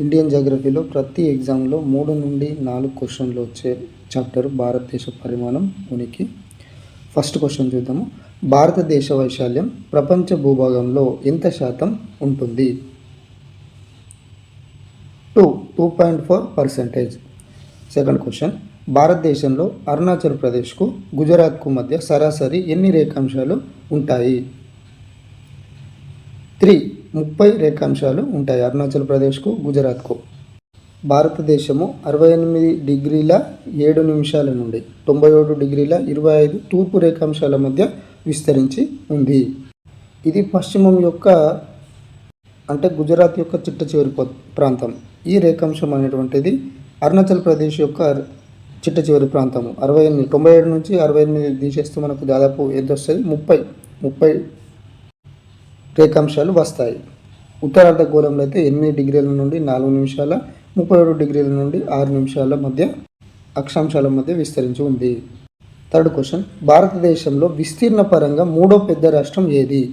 Indian జాగ్రఫీలో ప్రతి ఎగ్జామ్లో మూడు నుండి నాలుగు క్వశ్చన్లు వచ్చే చాప్టర్ భారతదేశ పరిమాణం ఉనికి. ఫస్ట్ క్వశ్చన్ చూద్దాము. భారతదేశ వైశాల్యం ప్రపంచ భూభాగంలో ఎంత శాతం ఉంటుంది? Two two point four percentage second question భారతదేశంలో అరుణాచల్ ప్రదేశ్కు గుజరాత్కు మధ్య సరాసరి ఎన్ని రేఖాంశాలు ఉంటాయి? త్రీ ముప్పై రేఖాంశాలు ఉంటాయి. అరుణాచల్ ప్రదేశ్కు గుజరాత్కు. భారతదేశము అరవై ఎనిమిది డిగ్రీల ఏడు నిమిషాల నుండి తొంభై ఏడు డిగ్రీల ఇరవై ఐదు తూర్పు రేఖాంశాల మధ్య విస్తరించి ఉంది. ఇది పశ్చిమం యొక్క అంటే గుజరాత్ యొక్క చిట్ట చివరి ప్రాంతం. ఈ రేఖాంశం అనేటువంటిది అరుణాచల్ ప్రదేశ్ యొక్క చిట్ట చివరి ప్రాంతము. అరవై ఎనిమిది తొంభై ఏడు నుంచి అరవై ఎనిమిది తీసేస్తే మనకు దాదాపు ఎంత వస్తుంది ముప్పై ముప్పై రేఖాంశాలు వస్తాయి. ఉత్తర అర్ధగోళంలో అయితే ఎనిమిది డిగ్రీల నుండి నాలుగు నిమిషాల ముప్పై ఏడు డిగ్రీల నుండి ఆరు నిమిషాల మధ్య అక్షాంశాల మధ్య విస్తరించి ఉంది. Third question. భారతదేశంలో విస్తీర్ణ పరంగా మూడో పెద్ద రాష్ట్రం ఏది?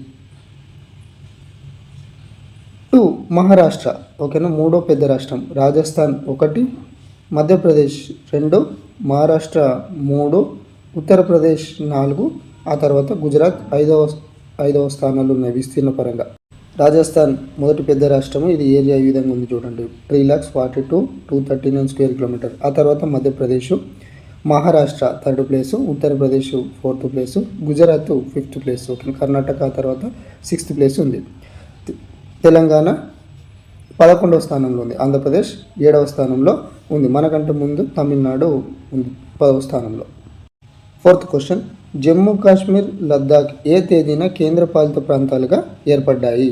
టూ. మహారాష్ట్ర. ఓకేనా? మూడో పెద్ద రాష్ట్రం. రాజస్థాన్ ఒకటి మధ్యప్రదేశ్ రెండు మహారాష్ట్ర మూడు ఉత్తరప్రదేశ్ నాలుగు ఆ తర్వాత గుజరాత్ ఐదవ ఐదవ స్థానాలు ఉన్నాయి విస్తీర్ణ పరంగా. రాజస్థాన్ మొదటి పెద్ద రాష్ట్రము. ఇది ఏరియా ఈ విధంగా ఉంది చూడండి. Three lakhs forty two two thirty nine square kilometre. ఆ తర్వాత Madhya Pradesh Maharashtra third place Uttar Pradesh fourth place Gujarat fifth place. Okay Karnataka తర్వాత సిక్స్త్ ప్లేస్ ఉంది. తెలంగాణ పదకొండవ స్థానంలో ఉంది. ఆంధ్రప్రదేశ్ ఏడవ స్థానంలో ఉంది. మనకంటే ముందు తమిళనాడు ఉంది పదవ స్థానంలో. Fourth question. జమ్మూ కాశ్మీర్ లద్దాఖ్ ఏ తేదీన కేంద్రపాలిత ప్రాంతాలుగా ఏర్పడ్డాయి?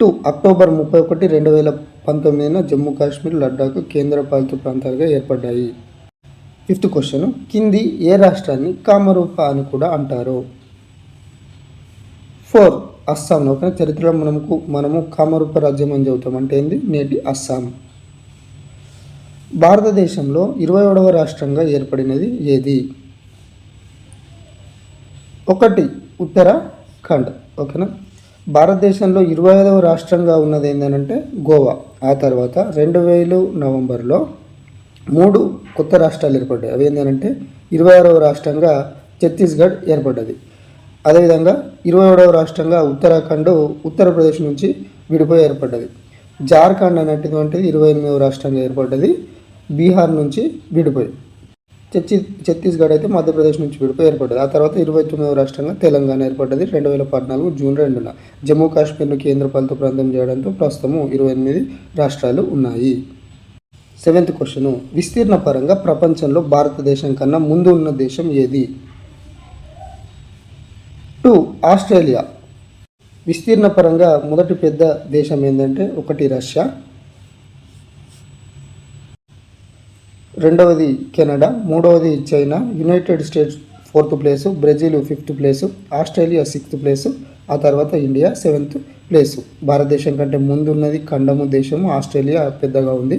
టూ అక్టోబర్ ముప్పై ఒకటి రెండు వేల పంతొమ్మిదిన జమ్మూ కాశ్మీర్ లద్దాఖ్ కేంద్రపాలిత ప్రాంతాలుగా ఏర్పడ్డాయి. ఫిఫ్త్ క్వశ్చన్ కింది ఏ రాష్ట్రాన్ని కామరూప అని కూడా అంటారు? ఫోర్ అస్సాం ఒక చరిత్రలో మనకు మనము కామరూప రాజ్యం అని చెబుతాం అంటే ఏంది? నేటి అస్సాం. భారతదేశంలో ఇరవై ఏడవ రాష్ట్రంగా ఏర్పడినది ఏది? ఒకటి ఉత్తరాఖండ్. ఓకేనా? భారతదేశంలో ఇరవై ఐదవ రాష్ట్రంగా ఉన్నది ఏంటంటే గోవా. ఆ తర్వాత రెండు వేలు నవంబర్లో మూడు కొత్త రాష్ట్రాలు ఏర్పడ్డాయి. అవి ఏంటంటే ఇరవై ఆరవ రాష్ట్రంగా ఛత్తీస్గఢ్ ఏర్పడ్డది. అదేవిధంగా ఇరవై ఏడవ రాష్ట్రంగా ఉత్తరాఖండ్ ఉత్తరప్రదేశ్ నుంచి విడిపోయి ఏర్పడ్డది. జార్ఖండ్ అనేటువంటిది ఇరవై ఎనిమిదవ రాష్ట్రంగా ఏర్పడ్డది. బీహార్ నుంచి విడిపోయి. ఛత్తీ ఛత్తీస్గఢ్ అయితే మధ్యప్రదేశ్ నుంచి విడిపోయి ఏర్పడ్డది. ఆ తర్వాత ఇరవై తొమ్మిదవ రాష్ట్రంగా తెలంగాణ ఏర్పడ్డది. రెండు వేల పద్నాలుగు జూన్ రెండున జమ్మూ కాశ్మీర్ను కేంద్రపాలిత ప్రాంతం చేయడంతో ప్రస్తుతము ఇరవై ఎనిమిది రాష్ట్రాలు ఉన్నాయి. Seventh question. విస్తీర్ణ పరంగా ప్రపంచంలో భారతదేశం కన్నా ముందు ఉన్న దేశం ఏది? టూ. ఆస్ట్రేలియా. విస్తీర్ణ పరంగా మొదటి పెద్ద దేశం ఏంటంటే ఒకటి రష్యా రెండవది కెనడా మూడవది China United States fourth place Brazil fifth place Australia sixth place ఆ తర్వాత ఇండియా సెవెంత్ ప్లేసు. భారతదేశం కంటే ముందున్నది ఖండము దేశము ఆస్ట్రేలియా పెద్దగా ఉంది.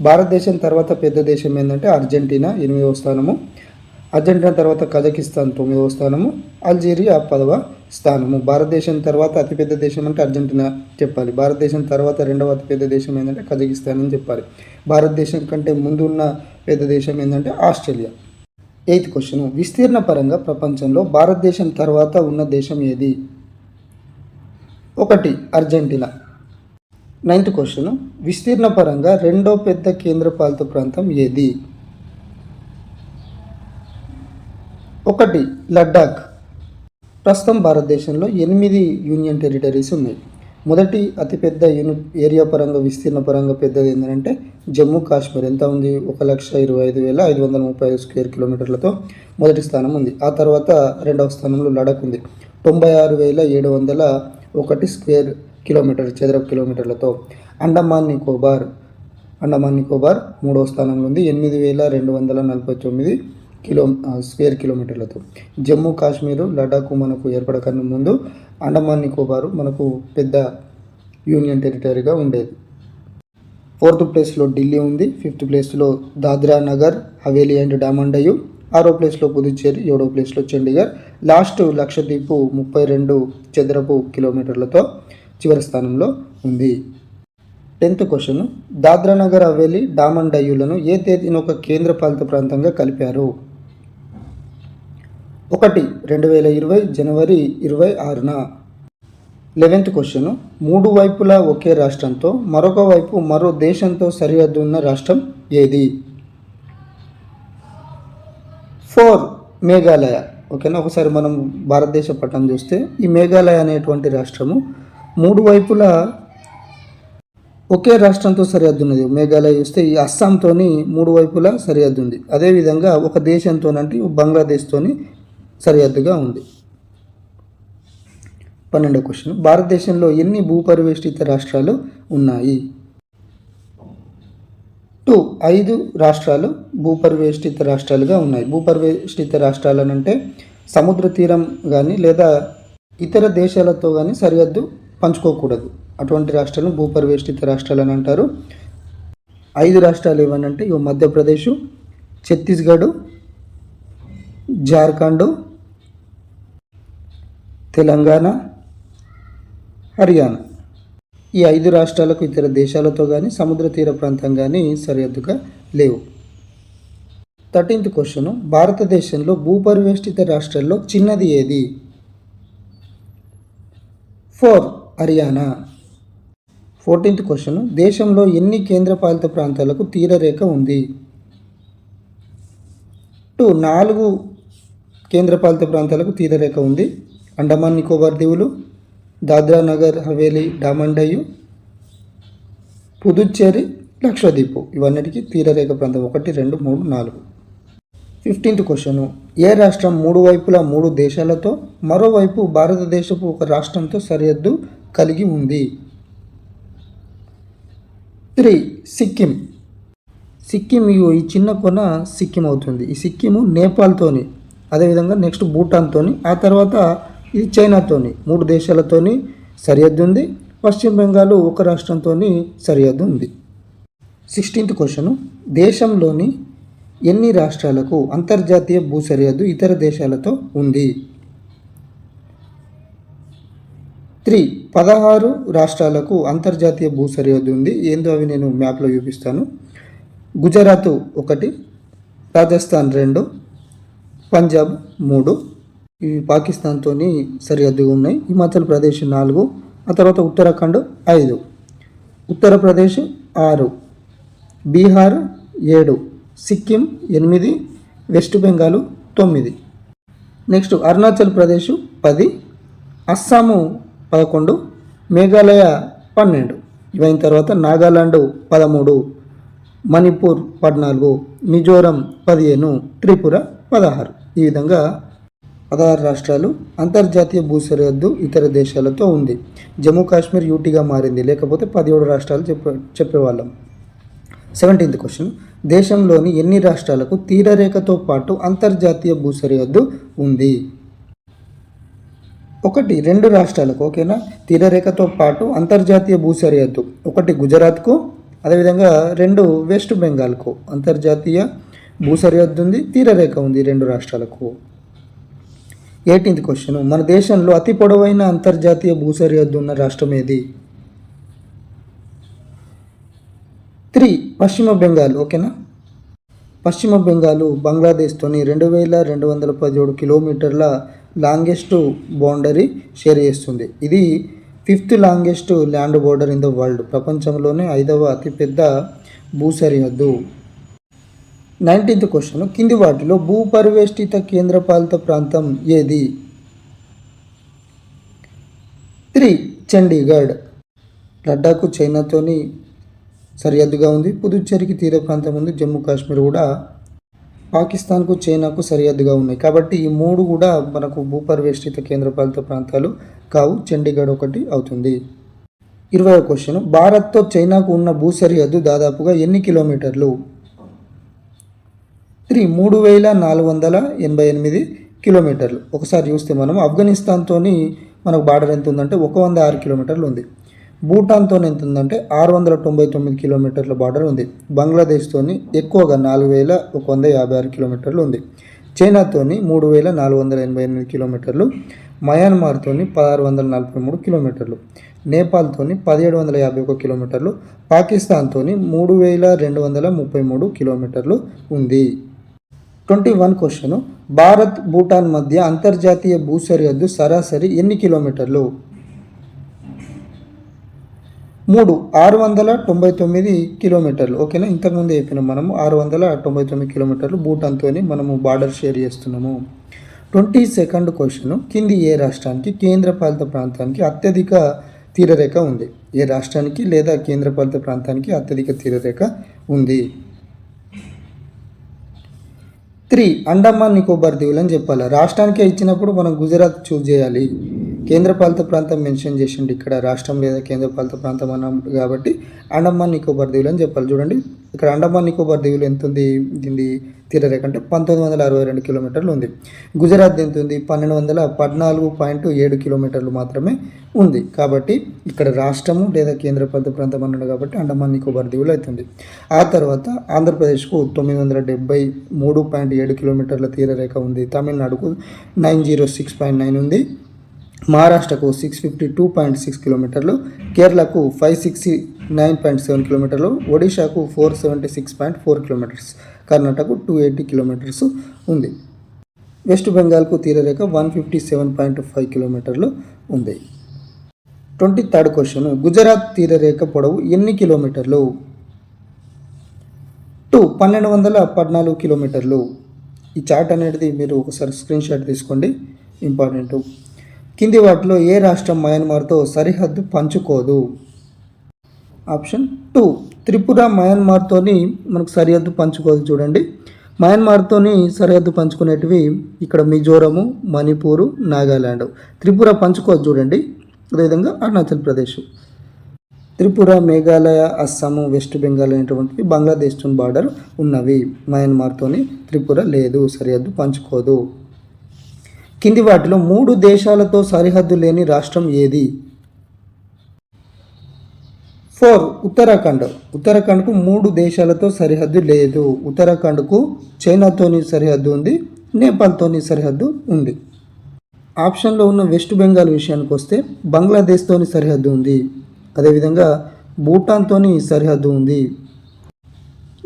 భారతదేశం తర్వాత పెద్ద దేశం ఏంటంటే అర్జెంటీనా ఎనిమిదవ స్థానము. అర్జెంటీనా తర్వాత కజకిస్తాన్ తొమ్మిదవ స్థానము అల్జీరియా పదవ స్థానము. భారతదేశం తర్వాత అతిపెద్ద దేశం అంటే అర్జెంటీనా చెప్పాలి. భారతదేశం తర్వాత రెండవ అతిపెద్ద దేశం ఏంటంటే కజకిస్తాన్ అని చెప్పాలి. భారతదేశం కంటే ముందు ఉన్న పెద్ద దేశం ఏంటంటే ఆస్ట్రేలియా. ఎయిత్ క్వశ్చన్ విస్తీర్ణ పరంగా ప్రపంచంలో భారతదేశం తర్వాత ఉన్న దేశం ఏది? ఒకటి అర్జెంటీనా. నైన్త్ క్వశ్చన్ విస్తీర్ణ పరంగా రెండో పెద్ద కేంద్రపాలిత ప్రాంతం ఏది? ఒకటి లడ్డాఖ్ ప్రస్తుతం భారతదేశంలో ఎనిమిది యూనియన్ టెరిటరీస్ ఉన్నాయి. మొదటి అతిపెద్ద యూని ఏరియా పరంగా విస్తీర్ణ పరంగా పెద్దది ఏంటంటే జమ్మూ కాశ్మీర్. ఎంత ఉంది? ఒక లక్ష ఇరవై ఐదు వేల ఐదు వందల ముప్పై ఐదు స్క్వేర్ కిలోమీటర్లతో మొదటి స్థానం ఉంది. ఆ తర్వాత రెండవ స్థానంలో లడాక్ ఉంది. తొంభై ఆరు వేల ఏడు వందల ఒకటి స్క్వేర్ కిలోమీటర్ చదరపు కిలోమీటర్లతో. అండమాన్ నికోబార్ అండమాన్ నికోబార్ మూడవ స్థానంలో ఉంది. ఎనిమిది వేల రెండు వందల నలభై తొమ్మిది కిలో స్క్వేర్ కిలోమీటర్లతో. జమ్మూ కాశ్మీరు లడాఖ్ మనకు ఏర్పడకన్నా ముందు అండమాన్ నికోబారు మనకు పెద్ద యూనియన్ టెరిటరీగా ఉండేది. ఫోర్త్ ప్లేస్లో ఢిల్లీ ఉంది ఫిఫ్త్ ప్లేస్లో దాద్రా నగర్ హవేలీ అండ్ డామండయు ఆరో ప్లేస్లో పుదుచ్చేరి ఏడో ప్లేస్లో చండీగఢ్ లాస్ట్ లక్షద్వీప్ ముప్పై రెండు చదరపు కిలోమీటర్లతో చివరి స్థానంలో ఉంది. టెన్త్ క్వశ్చన్ దాద్రా నగర్ హవేలీ డామన్ డయ్యూలను ఏ తేదీన ఒక కేంద్రపాలిత ప్రాంతంగా కలిపారు? ఒకటి రెండు వేల ఇరవై జనవరి ఇరవై ఆరున. Eleventh question. మూడు వైపులా ఒకే రాష్ట్రంతో మరొక వైపు మరో దేశంతో సరిహద్దు ఉన్న రాష్ట్రం ఏది? ఫోర్ మేఘాలయ. ఓకేనా? ఒకసారి మనం భారతదేశ పట్టణం చూస్తే ఈ మేఘాలయ అనేటువంటి రాష్ట్రము మూడు వైపులా ఒకే రాష్ట్రంతో సరిహద్దు ఉన్నది. మేఘాలయ చూస్తే ఈ అస్సాంతోని మూడు వైపులా సరిహద్దు ఉంది. అదేవిధంగా ఒక దేశంతోనంటే బంగ్లాదేశ్తోని సరిహద్దుగా ఉంది. పన్నెండో క్వశ్చన్. భారతదేశంలో ఎన్ని భూపరివేష్టిత రాష్ట్రాలు ఉన్నాయి? టూ ఐదు రాష్ట్రాలు భూపరివేష్టిత రాష్ట్రాలుగా ఉన్నాయి. భూపరివేష్టిత రాష్ట్రాలు అని అంటే సముద్ర తీరం కానీ లేదా ఇతర దేశాలతో కానీ సరిహద్దు పంచుకోకూడదు. అటువంటి రాష్ట్రాలను భూపరివేష్టిత రాష్ట్రాలు అని అంటారు. ఐదు రాష్ట్రాలు ఏమనంటే ఇవి మధ్యప్రదేశ్ ఛత్తీస్గఢ్ జార్ఖండ్ తెలంగాణ హర్యానా. ఈ ఐదు రాష్ట్రాలకు ఇతర దేశాలతో కానీ సముద్ర తీర ప్రాంతం కానీ సరిహద్దుగా లేవు. థర్టీన్త్ క్వశ్చన్ భారతదేశంలో భూపరివేష్టిత రాష్ట్రాల్లో చిన్నది ఏది? ఫోర్ హర్యానా. ఫోర్టీన్త్ క్వశ్చన్ దేశంలో ఎన్ని కేంద్రపాలిత ప్రాంతాలకు తీరరేఖ ఉంది? టూ నాలుగు కేంద్రపాలిత ప్రాంతాలకు తీరరేఖ ఉంది. అండమాన్ నికోబార్ దీవులు దాద్రా నగర్ హవేలీ డామండయు పుదుచ్చేరి లక్షద్వీపు. ఇవన్నిటికీ తీరరేఖ ప్రాంతం ఒకటి రెండు మూడు నాలుగు. ఫిఫ్టీన్త్ క్వశ్చన్ ఏ రాష్ట్రం మూడు వైపులా మూడు దేశాలతో మరోవైపు భారతదేశపు ఒక రాష్ట్రంతో సరిహద్దు కలిగి ఉంది? త్రీ సిక్కిం సిక్కిం ఈ చిన్న కొన సిక్కిం అవుతుంది. ఈ సిక్కిము నేపాల్తోని అదేవిధంగా నెక్స్ట్ భూటాన్తోని ఆ తర్వాత ఇది చైనాతోని మూడు దేశాలతోని సరిహద్దు ఉంది పశ్చిమ బెంగాల్ ఒక రాష్ట్రంతోని సరిహద్దు ఉంది సిక్స్టీన్త్ క్వశ్చన్. దేశంలోని ఎన్ని రాష్ట్రాలకు అంతర్జాతీయ భూ సరిహద్దు ఇతర దేశాలతో ఉంది? త్రీ. పదహారు రాష్ట్రాలకు అంతర్జాతీయ భూ సరిహద్దు ఉంది. ఏందో అవి నేను మ్యాప్లో చూపిస్తాను. గుజరాత్ ఒకటి రాజస్థాన్ రెండు పంజాబ్ మూడు ఇవి పాకిస్తాన్తో సరిహద్దుగా ఉన్నాయి. హిమాచల్ ప్రదేశ్ నాలుగు ఆ తర్వాత ఉత్తరాఖండ్ ఐదు ఉత్తరప్రదేశ్ ఆరు బీహార్ ఏడు సిక్కిం ఎనిమిది వెస్ట్ బెంగాల్ తొమ్మిది. నెక్స్ట్ అరుణాచల్ ప్రదేశ్ పది అస్సాము పదకొండు మేఘాలయ పన్నెండు. ఇవైన తర్వాత నాగాలాండ్ పదమూడు మణిపూర్ పద్నాలుగు మిజోరం పదిహేను త్రిపుర పదహారు. ఈ విధంగా పదహారు రాష్ట్రాలు అంతర్జాతీయ భూ సరిహద్దు ఇతర దేశాలతో ఉంది. జమ్మూ కాశ్మీర్ యూటీగా మారింది. లేకపోతే పదిహేడు రాష్ట్రాలు చెప్పే చెప్పేవాళ్ళం. సెవెంటీన్త్ క్వశ్చన్ దేశంలోని ఎన్ని రాష్ట్రాలకు తీరరేఖతో పాటు అంతర్జాతీయ భూ సరిహద్దు ఉంది? ఒకటి రెండు రాష్ట్రాలకు ఓకేనా? తీరరేఖతో పాటు అంతర్జాతీయ భూ సరిహద్దు ఒకటి గుజరాత్కు. అదేవిధంగా రెండు వెస్ట్ బెంగాల్కు. అంతర్జాతీయ భూ సరిహద్దు ఉంది తీరరేఖ ఉంది రెండు రాష్ట్రాలకు. ఎయిటీన్త్ క్వశ్చన్ మన దేశంలో అతి పొడవైన అంతర్జాతీయ భూసరిహద్దు ఉన్న రాష్ట్రం ఏది? త్రీ పశ్చిమ బెంగాల్ ఓకేనా పశ్చిమ బెంగాల్ బంగ్లాదేశ్తోని రెండు వేల రెండు వందల పదిహేడు కిలోమీటర్ల లాంగెస్ట్ బౌండరీ షేర్ చేస్తుంది. ఇది fifth longest land border in the world. ప్రపంచంలోనే ఐదవ అతిపెద్ద భూ సరిహద్దు నైన్టీన్త్ క్వశ్చన్. కింది వాటిలో భూపరివేష్టిత కేంద్రపాలిత ప్రాంతం ఏది? త్రీ. చండీగఢ్. లడ్డాఖ్ చైనాతోని సరిహద్దుగా ఉంది. పుదుచ్చేరికి తీర ప్రాంతం ఉంది. జమ్మూ కాశ్మీర్ కూడా పాకిస్తాన్కు చైనాకు సరిహద్దుగా ఉన్నాయి. కాబట్టి ఈ మూడు కూడా మనకు భూపరివేష్టిత కేంద్రపాలిత ప్రాంతాలు కావు. చండీగఢ్ ఒకటి అవుతుంది. ఇరవై క్వశ్చన్. భారత్తో చైనాకు ఉన్న భూ సరిహద్దు దాదాపుగా ఎన్ని కిలోమీటర్లు? త్రీ మూడు వేల నాలుగు వందల ఎనభై ఎనిమిది కిలోమీటర్లు. ఒకసారి చూస్తే మనం ఆఫ్ఘనిస్తాన్తో మనకు బార్డర్ ఎంత ఉందంటే ఒక వంద ఆరు కిలోమీటర్లు ఉంది. భూటాన్తో ఎంత ఉందంటే ఆరు వందల తొంభై తొమ్మిది కిలోమీటర్ల బార్డర్ ఉంది. బంగ్లాదేశ్తోని ఎక్కువగా నాలుగు వేల ఒక వంద యాభై ఆరు కిలోమీటర్లు ఉంది. చైనాతోని మూడు వేల నాలుగు వందల ఎనభై ఎనిమిది కిలోమీటర్లు. మయన్మార్తోని పదహారు వందల నలభై మూడు కిలోమీటర్లు. నేపాల్తోని పదిహేడు వందల యాభై ఒక కిలోమీటర్లు. పాకిస్తాన్తోని మూడు వేల రెండు వందల ముప్పై మూడు కిలోమీటర్లు ఉంది. Twenty one question. Bharat Bhutan మధ్య అంతర్జాతీయ భూ సరిహద్దు సరాసరి ఎన్ని కిలోమీటర్లు? మూడు ఆరు వందల తొంభై తొమ్మిది కిలోమీటర్లు. ఓకేనా? ఇంతకుముందు చెప్పినాం మనము ఆరు వందల తొంభై తొమ్మిది కిలోమీటర్లు భూటాన్తో మనము బార్డర్ షేర్ చేస్తున్నాము. Twenty second question. కింది ఏ రాష్ట్రానికి కేంద్రపాలిత ప్రాంతానికి అత్యధిక తీరరేఖ ఉంది? ఏ రాష్ట్రానికి లేదా కేంద్రపాలిత ప్రాంతానికి అత్యధిక తీరరేఖ ఉంది? త్రీ అండమాన్ నికోబార్ దీవులు అని చెప్పాలి. రాష్ట్రానికే ఇచ్చినప్పుడు మనం గుజరాత్ చూజ్ చేయాలి. కేంద్రపాలిత ప్రాంతం మెన్షన్ చేసిండు ఇక్కడ రాష్ట్రం లేదా కేంద్రపాలిత ప్రాంతం అన్నప్పుడు కాబట్టి అండమాన్ నికోబార్ దీవులు అని చెప్పాలి. చూడండి ఇక్కడ అండమాన్ నికోబార్ దీవులు ఎంత ఉంది? దీని తీరరేఖ అంటే పంతొమ్మిది వందల అరవై రెండు కిలోమీటర్లు ఉంది. గుజరాత్ ఎంత ఉంది? పన్నెండు వందల పద్నాలుగు పాయింట్ ఏడు కిలోమీటర్లు మాత్రమే ఉంది. కాబట్టి ఇక్కడ రాష్ట్రము లేదా కేంద్రపాలిత ప్రాంతం అన్నాడు కాబట్టి అండమాన్ నికోబార్ దీవులు అవుతుంది ఆ తర్వాత ఆంధ్రప్రదేశ్కు తొమ్మిది వందల డెబ్బై మూడు పాయింట్ ఏడు కిలోమీటర్ల తీరరేఖ ఉంది. తమిళనాడుకు nine zero six point nine ఉంది. మహారాష్ట్రకు six fifty two point six కిలోమీటర్లు కేరళకు five sixty nine point seven కిలోమీటర్లు ఒడిశాకు four seventy six point four kilometres కర్ణాటకకు టూ ఎయిటీ కిలోమీటర్స్ ఉంది. వెస్ట్ బెంగాల్కు తీరరేఖ one fifty seven point five కిలోమీటర్లు ఉంది. ట్వంటీ థర్డ్ క్వశ్చన్ గుజరాత్ తీరరేఖ పొడవు ఎన్ని కిలోమీటర్లు? టూ పన్నెండు వందల పద్నాలుగు కిలోమీటర్లు. ఈ చార్ట్ అనేది మీరు ఒకసారి స్క్రీన్ షాట్ తీసుకోండి. ఇంపార్టెంట్ కింది వాటిలో ఏ రాష్ట్రం మయన్మార్తో సరిహద్దు పంచుకోదు? Option two. త్రిపుర మయన్మార్తోని మనకు సరిహద్దు పంచుకోదు చూడండి. మయన్మార్తోని సరిహద్దు పంచుకునేటివి ఇక్కడ మిజోరము మణిపూరు నాగాల్యాండ్ త్రిపుర పంచుకోదు చూడండి. అదేవిధంగా అరుణాచల్ ప్రదేశ్. త్రిపుర మేఘాలయ అస్సాము వెస్ట్ బెంగాల్ అనేటువంటివి బంగ్లాదేశ్తో బార్డర్ ఉన్నవి. మయన్మార్తోని త్రిపుర లేదు సరిహద్దు పంచుకోదు. కింది వాటిలో మూడు దేశాలతో సరిహద్దు లేని రాష్ట్రం ఏది? ఫోర్ ఉత్తరాఖండ్. ఉత్తరాఖండ్కు మూడు దేశాలతో సరిహద్దు లేదు. ఉత్తరాఖండ్కు చైనాతోని సరిహద్దు ఉంది నేపాల్తోని సరిహద్దు ఉంది. ఆప్షన్లో ఉన్న వెస్ట్ బెంగాల్ విషయానికి వస్తే బంగ్లాదేశ్తోని సరిహద్దు ఉంది. అదేవిధంగా భూటాన్తోని సరిహద్దు ఉంది.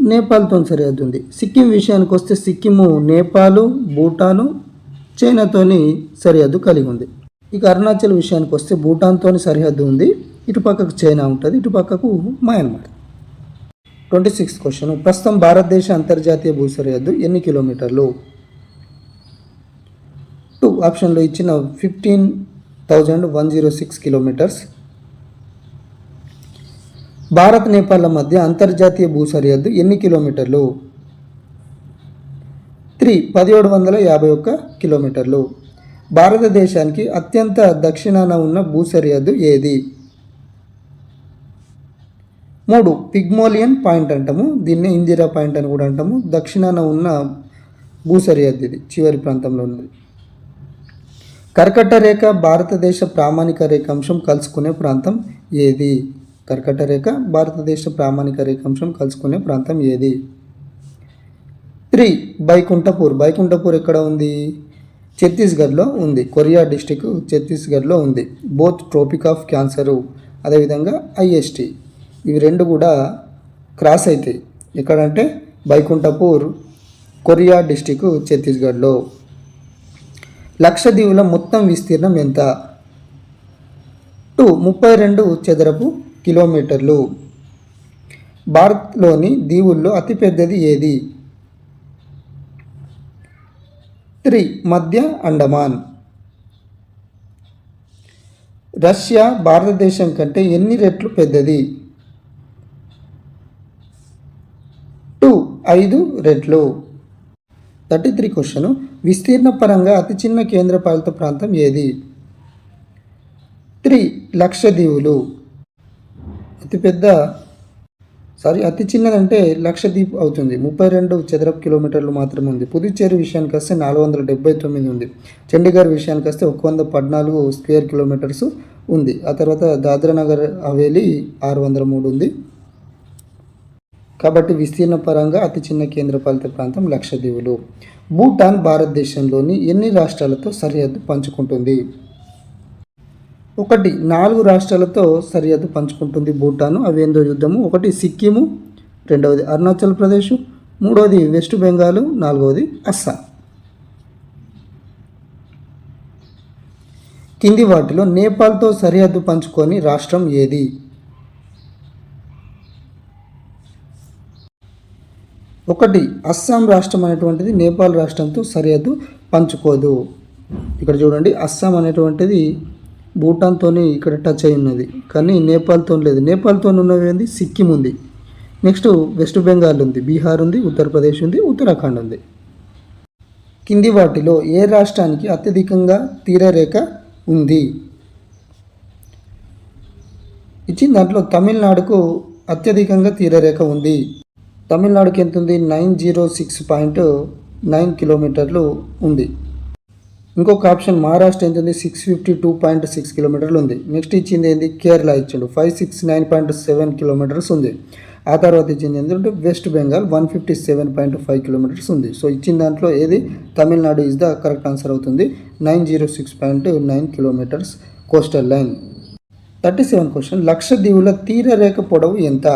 నేపాల్తో సరిహద్దు ఉంది. సిక్కిం విషయానికి వస్తే సిక్కిము నేపాలు భూటాను చైనాతోని సరిహద్దు కలిగి ఉంది. ఇక అరుణాచల్ విషయానికి వస్తే భూటాన్తోని సరిహద్దు ఉంది. ఇటు పక్కకు చైనా ఉంటుంది ఇటు పక్కకు మయన్మార్. Twenty six question. ప్రస్తుతం భారతదేశ అంతర్జాతీయ భూ సరిహద్దు ఎన్ని కిలోమీటర్లు? టూ. ఆప్షన్లో ఇచ్చిన fifteen thousand one zero six kilometres. Bharat Nepal మధ్య అంతర్జాతీయ భూ సరిహద్దు ఎన్ని కిలోమీటర్లు? త్రీ పదిహేడు వందల యాభై ఒక్క కిలోమీటర్లు. భారతదేశానికి అత్యంత దక్షిణాన ఉన్న భూసరిహద్దు ఏది? మూడు పిగ్మోలియన్ పాయింట్ అంటాము. దీన్ని ఇందిరా పాయింట్ అని కూడా అంటాము. దక్షిణాన ఉన్న భూసరిహద్దు ఇది చివరి ప్రాంతంలో ఉన్నది. కర్కట రేఖ భారతదేశ ప్రామాణిక రేఖాంశం కలుసుకునే ప్రాంతం ఏది? కర్కట రేఖ భారతదేశ ప్రామాణిక రేఖాంశం కలుసుకునే ప్రాంతం ఏది? త్రీ బైకుంఠపూర్. బైకుంఠపూర్ ఎక్కడ ఉంది? ఛత్తీస్గఢ్లో ఉంది. కొరియా డిస్టిక్ ఛత్తీస్గఢ్లో ఉంది. బోత్ ట్రోపిక్ ఆఫ్ క్యాన్సరు అదేవిధంగా ఐఎస్టి ఇవి రెండు కూడా క్రాస్ అవుతాయి ఎక్కడంటే బైకుంఠపూర్ కొరియా డిస్టిక్ ఛత్తీస్గఢ్లో. లక్షద్వీపుల మొత్తం విస్తీర్ణం ఎంత? టూ ముప్పై రెండు చదరపు కిలోమీటర్లు. భారత్లోని దీవుల్లో అతిపెద్దది ఏది? త్రీ మధ్య అండమాన్. రష్యా భారతదేశం కంటే ఎన్ని రెట్లు పెద్దది? టూ ఐదు రెట్లు. Thirty three question. విస్తీర్ణ పరంగా అతి చిన్న కేంద్రపాలిత ప్రాంతం ఏది? త్రీ దీవులు అతిపెద్ద సారీ అతి చిన్నదంటే లక్షద్వీప్ అవుతుంది. ముప్పై రెండు చదరపు కిలోమీటర్లు మాత్రమే ఉంది. పుదుచ్చేరి విషయానికి వస్తే నాలుగు వందల డెబ్బై తొమ్మిది ఉంది. చండీగఢ్ విషయానికి వస్తే ఒక వంద పద్నాలుగు స్క్వేర్ కిలోమీటర్స్ ఉంది. ఆ తర్వాత దాద్రానగర్ హవేలీ ఆరు వందల మూడు ఉంది. కాబట్టి విస్తీర్ణ పరంగా అతి చిన్న కేంద్రపాలిత ప్రాంతం లక్షద్వీపులు. భూటాన్ భారతదేశంలోని ఎన్ని రాష్ట్రాలతో సరిహద్దు పంచుకుంటుంది? ఒకటి నాలుగు రాష్ట్రాలతో సరిహద్దు పంచుకుంటుంది భూటాను అవి ఏందో చూద్దాము. ఒకటి సిక్కిము రెండవది అరుణాచల్ ప్రదేశ్ మూడవది వెస్ట్ బెంగాల్ నాలుగవది అస్సాం. కింది వాటిలో నేపాల్తో సరిహద్దు పంచుకొని రాష్ట్రం ఏది? ఒకటి అస్సాం రాష్ట్రం అనేటువంటిది నేపాల్ రాష్ట్రంతో సరిహద్దు పంచుకోదు. ఇక్కడ చూడండి అస్సాం అనేటువంటిది భూటాన్తో ఇక్కడ టచ్ అయి ఉన్నది. కానీ నేపాల్తో లేదు. నేపాల్తో ఉన్నవి ఏంది? సిక్కిం ఉంది. నెక్స్ట్ వెస్ట్ బెంగాల్ ఉంది బీహార్ ఉంది ఉత్తరప్రదేశ్ ఉంది ఉత్తరాఖండ్ ఉంది. కింది వాటిలో ఏ రాష్ట్రానికి అత్యధికంగా తీరరేఖ ఉంది? ఇచ్చిన దాంట్లో తమిళనాడుకు అత్యధికంగా తీరరేఖ ఉంది. తమిళనాడుకి ఎంత ఉంది? Nine zero six point nine కిలోమీటర్లు ఉంది. ఇంకొక ఆప్షన్ మహారాష్ట్ర ఎంత ఉంది? Six fifty two point six కిలోమీటర్లు ఉంది. నెక్స్ట్ ఇచ్చింది ఏంది? కేరళ ఇచ్చిండు. Five six nine point seven kilometres ఉంది. ఆ తర్వాత ఇచ్చింది ఏంటంటే West Bengal one fifty seven point five kilometres ఉంది. సో ఇచ్చిన దాంట్లో ఏది? Tamil Nadu is the correct answer అవుతుంది. Nine zero six point nine kilometres coastal line thirty seven question లక్షద్వీపుల తీరరేఖ పొడవు ఎంత?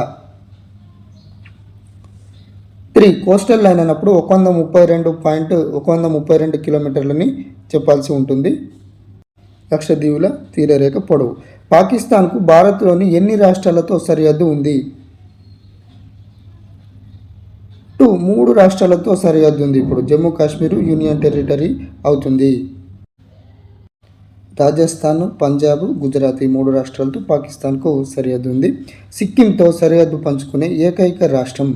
త్రీ కోస్టల్ లైన్ అయినప్పుడు ఒక వంద ముప్పై రెండు పాయింట్ ఒక వంద ముప్పై రెండు కిలోమీటర్లని చెప్పాల్సి ఉంటుంది. లక్షద్వీపుల తీరరేఖ పొడవు. పాకిస్తాన్కు భారత్లోని ఎన్ని రాష్ట్రాలతో సరిహద్దు ఉంది? టూ మూడు రాష్ట్రాలతో సరిహద్దు ఉంది. ఇప్పుడు జమ్మూ కాశ్మీర్ యూనియన్ టెరిటరీ అవుతుంది. రాజస్థాన్ పంజాబ్ గుజరాత్ ఈ మూడు రాష్ట్రాలతో పాకిస్తాన్కు సరిహద్దు ఉంది. సిక్కింతో సరిహద్దు పంచుకునే ఏకైక రాష్ట్రం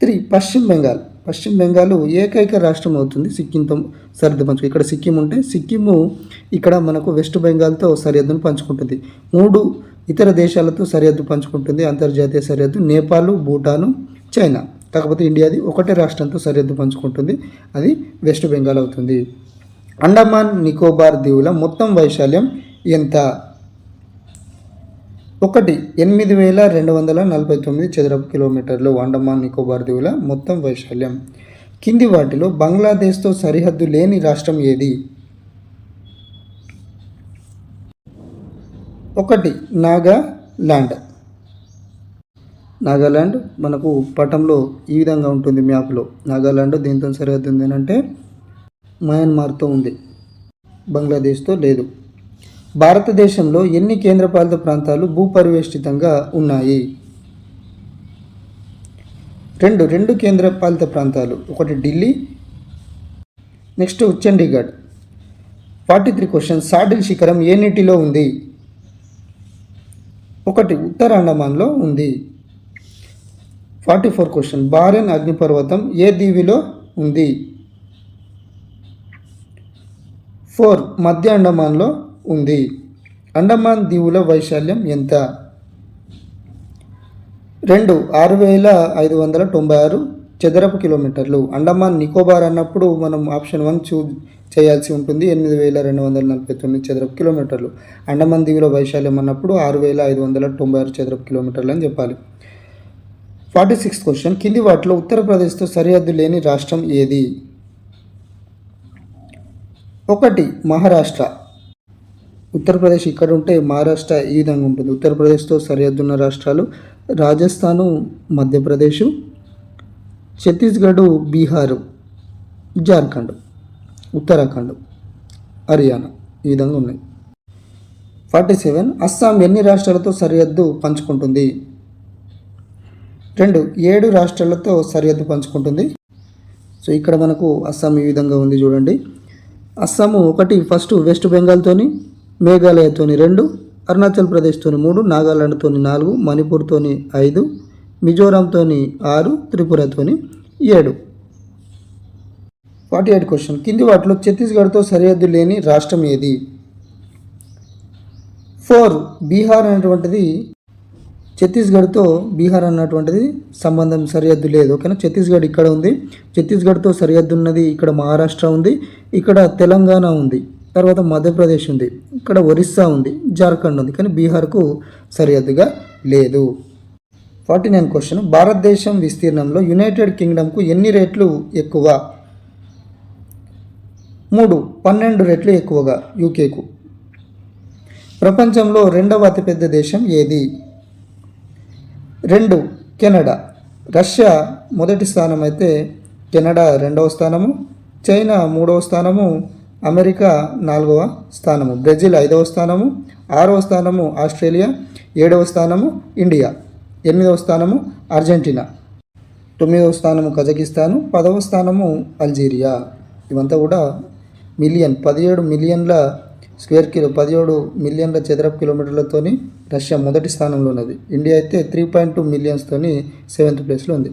త్రీ పశ్చిమ బెంగాల్. పశ్చిమ బెంగాల్ ఏకైక రాష్ట్రం అవుతుంది సిక్కింతో సరిహద్దు పంచుకు. ఇక్కడ సిక్కిం ఉంటే సిక్కిము ఇక్కడ మనకు వెస్ట్ బెంగాల్తో సరిహద్దును పంచుకుంటుంది. మూడు ఇతర దేశాలతో సరిహద్దు పంచుకుంటుంది. అంతర్జాతీయ సరిహద్దు నేపాల్ భూటాను చైనా. కాకపోతే ఇండియాది ఒకటే రాష్ట్రంతో సరిహద్దు పంచుకుంటుంది. అది వెస్ట్ బెంగాల్ అవుతుంది. అండమాన్ నికోబార్ దీవుల మొత్తం వైశాల్యం ఎంత? ఒకటి ఎనిమిది వేల రెండు వందల నలభై తొమ్మిది చదరపు కిలోమీటర్లు అండమాన్ నికోబార్ దీవుల మొత్తం వైశాల్యం. కింది వాటిలో బంగ్లాదేశ్తో సరిహద్దు లేని రాష్ట్రం ఏది? ఒకటి నాగాల్యాండ్ నాగాల్యాండ్ మనకు పటంలో ఈ విధంగా ఉంటుంది మ్యాప్లో. నాగాల్యాండ్ దీంతో సరిహద్దు ఉంది అంటే మయన్మార్తో ఉంది. బంగ్లాదేశ్తో లేదు. భారతదేశంలో ఎన్ని కేంద్రపాలిత ప్రాంతాలు భూపరివేష్టితంగా ఉన్నాయి? రెండు రెండు కేంద్రపాలిత ప్రాంతాలు. ఒకటి Delhi next Chandigarh. Forty three question saddle శిఖరం ఏ నీటిలో ఉంది? ఒకటి ఉత్తర అండమాన్లో ఉంది. Forty four question. బారెన్ అగ్నిపర్వతం ఏ దీవిలో ఉంది? ఫోర్ మధ్య అండమాన్లో ఉంది. అండమాన్ దీవుల వైశాల్యం ఎంత? రెండు ఆరు వేల ఐదు వందల తొంభై ఆరు చదరపు కిలోమీటర్లు. అండమాన్ నికోబార్ అన్నప్పుడు మనం ఆప్షన్ వన్ చూ చేయాల్సి ఉంటుంది. ఎనిమిది వేల రెండు వందల నలభై తొమ్మిది చదరపు కిలోమీటర్లు. అండమాన్ దీవుల వైశాల్యం అన్నప్పుడు ఆరు వేల ఐదు వందల తొంభై ఆరు చదరపు కిలోమీటర్లు అని చెప్పాలి. Forty six question. కింది వాటిలో ఉత్తరప్రదేశ్తో సరిహద్దు లేని రాష్ట్రం ఏది? ఒకటి మహారాష్ట్ర. ఉత్తరప్రదేశ్ ఇక్కడ ఉంటే మహారాష్ట్ర ఈ విధంగా ఉంటుంది. ఉత్తరప్రదేశ్తో సరిహద్దున్న రాష్ట్రాలు రాజస్థాను మధ్యప్రదేశ్ ఛత్తీస్గఢ్ బీహారు జార్ఖండ్ ఉత్తరాఖండ్ హర్యానా ఈ విధంగా ఉన్నాయి. ఫార్టీ సెవెన్ అస్సాం ఎన్ని రాష్ట్రాలతో సరిహద్దు పంచుకుంటుంది? రెండు ఏడు రాష్ట్రాలతో సరిహద్దు పంచుకుంటుంది. సో ఇక్కడ మనకు అస్సాం ఈ విధంగా ఉంది చూడండి. అస్సాము ఒకటి ఫస్ట్ వెస్ట్ బెంగాల్తోని మేఘాలయతోని రెండు అరుణాచల్ ప్రదేశ్తోని మూడు నాగాలాండ్తోని నాలుగు మణిపూర్తోని ఐదు మిజోరాంతోని ఆరు త్రిపురతోని ఏడు. Forty eight question. కింది వాటిలో ఛత్తీస్గఢ్తో సరిహద్దు లేని రాష్ట్రం ఏది? ఫోర్ బీహార్ అనేటువంటిది ఛత్తీస్గఢ్తో బీహార్ అన్నటువంటిది సంబంధం సరిహద్దు లేదు. ఓకేనా? ఛత్తీస్గఢ్ ఇక్కడ ఉంది. ఛత్తీస్గఢ్తో సరిహద్దు ఉన్నది ఇక్కడ మహారాష్ట్ర ఉంది. ఇక్కడ తెలంగాణ ఉంది. తర్వాత మధ్యప్రదేశ్ ఉంది ఇక్కడ ఒరిస్సా ఉంది జార్ఖండ్ ఉంది కానీ బీహార్కు సరిహద్దుగా లేదు. Forty nine question. భారతదేశం విస్తీర్ణంలో యునైటెడ్ కింగ్డమ్కు ఎన్ని రేట్లు ఎక్కువ? మూడు పన్నెండు రెట్లు ఎక్కువగా యూకేకు. ప్రపంచంలో రెండవ అతిపెద్ద దేశం ఏది? రెండు కెనడా. రష్యా మొదటి స్థానం అయితే కెనడా రెండవ స్థానము చైనా మూడవ స్థానము అమెరికా నాలుగవ స్థానము బ్రెజిల్ ఐదవ స్థానము ఆరవ స్థానము ఆస్ట్రేలియా ఏడవ స్థానము ఇండియా ఎనిమిదవ స్థానము అర్జెంటీనా తొమ్మిదవ స్థానము కజకిస్తాను పదవ స్థానము అల్జీరియా. ఇవంతా కూడా మిలియన్ పదిహేడు మిలియన్ల స్క్వేర్ కిలో పదిహేడు మిలియన్ల చదరపు కిలోమీటర్లతోని రష్యా మొదటి స్థానంలో ఉన్నది. ఇండియా అయితే త్రీ పాయింట్ టూ మిలియన్స్తోని సెవెంత్ ప్లేస్లో ఉంది.